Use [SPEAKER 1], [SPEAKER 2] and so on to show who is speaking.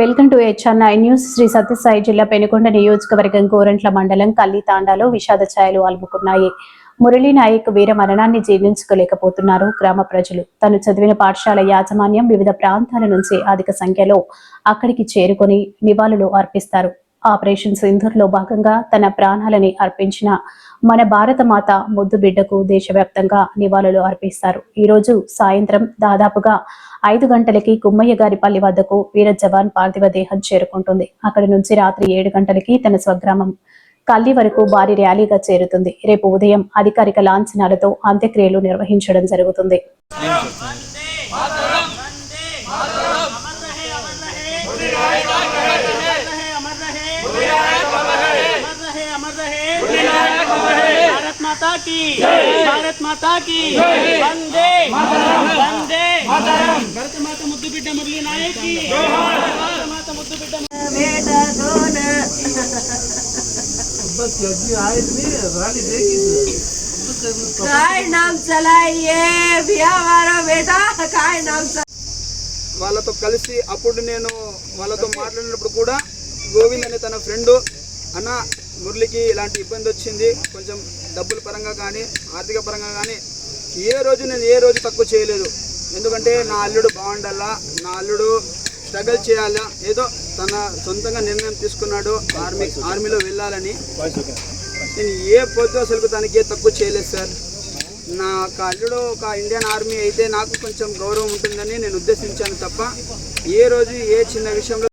[SPEAKER 1] Welcome to HNI news. Shri Sathya Sai జిల్లా పెనుకొండ నియోజకవర్గం గోరంట్ల మండలం కల్లితాండాలో విషాద ఛాయలు అలుముకున్నాయి. మురళీ నాయక్ వీర మరణాన్ని జీర్ణించుకోలేకపోతున్నారు గ్రామ ప్రజలు. తను చదివిన పాఠశాల యాజమాన్యం వివిధ ప్రాంతాల నుంచి అధిక సంఖ్యలో అక్కడికి చేరుకొని నివాళులు అర్పిస్తారు. ఆపరేషన్ సింధూర్లో భాగంగా తన ప్రాణాలని అర్పించిన మన భారత మాత ముద్దు బిడ్డకు దేశవ్యాప్తంగా నివాళులు అర్పిస్తారు. ఈ రోజు సాయంత్రం దాదాపుగా ఐదు గంటలకి కుమ్మయ్య గారి పల్లి వద్దకు వీర జవాన్ పార్థివ దేహం చేరుకుంటుంది. అక్కడి నుంచి రాత్రి ఏడు గంటలకి తన స్వగ్రామం కల్లి వరకు భారీ ర్యాలీగా చేరుతుంది. రేపు ఉదయం అధికారిక లాంఛనాలతో అంత్యక్రియలు నిర్వహించడం జరుగుతుంది.
[SPEAKER 2] माता की भारत माता की वंदे वंदे భరత మాత ముద్దు బిడ్డ మురళీ నాయక్ కి భారత మాత ముద్దు బిడ్డ
[SPEAKER 3] बेटा दोन काय नाम चलाइए भैया हमारा बेटा काय नाम चला
[SPEAKER 4] వాళ్ళతో కలిసి అప్పుడు నేను వాళ్ళతో మాట్లాడినప్పుడు కూడా గోవింద్ అనే తన ఫ్రెండ్ అన్న మురళికి ఇలాంటి ఇబ్బంది వచ్చింది కొంచెం డబ్బుల పరంగా కానీ ఆర్థిక పరంగా కానీ ఏ రోజు నేను ఏ రోజు తక్కువ చేయలేదు. ఎందుకంటే నా అల్లుడు బాగుండాలా నా అల్లుడు స్ట్రగల్ చేయాలా ఏదో తన సొంతంగా నిర్ణయం తీసుకున్నాడు ఆర్మీ ఆర్మీలో వెళ్ళాలని. నేను ఏ పొద్దు అసలు తనకి ఏ తక్కువ చేయలేదు సార్ నా ఒక అల్లుడు ఒక ఇండియన్ ఆర్మీ అయితే నాకు కొంచెం గౌరవం ఉంటుందని నేను ఉద్దేశించాను తప్ప ఏ రోజు ఏ చిన్న విషయంలో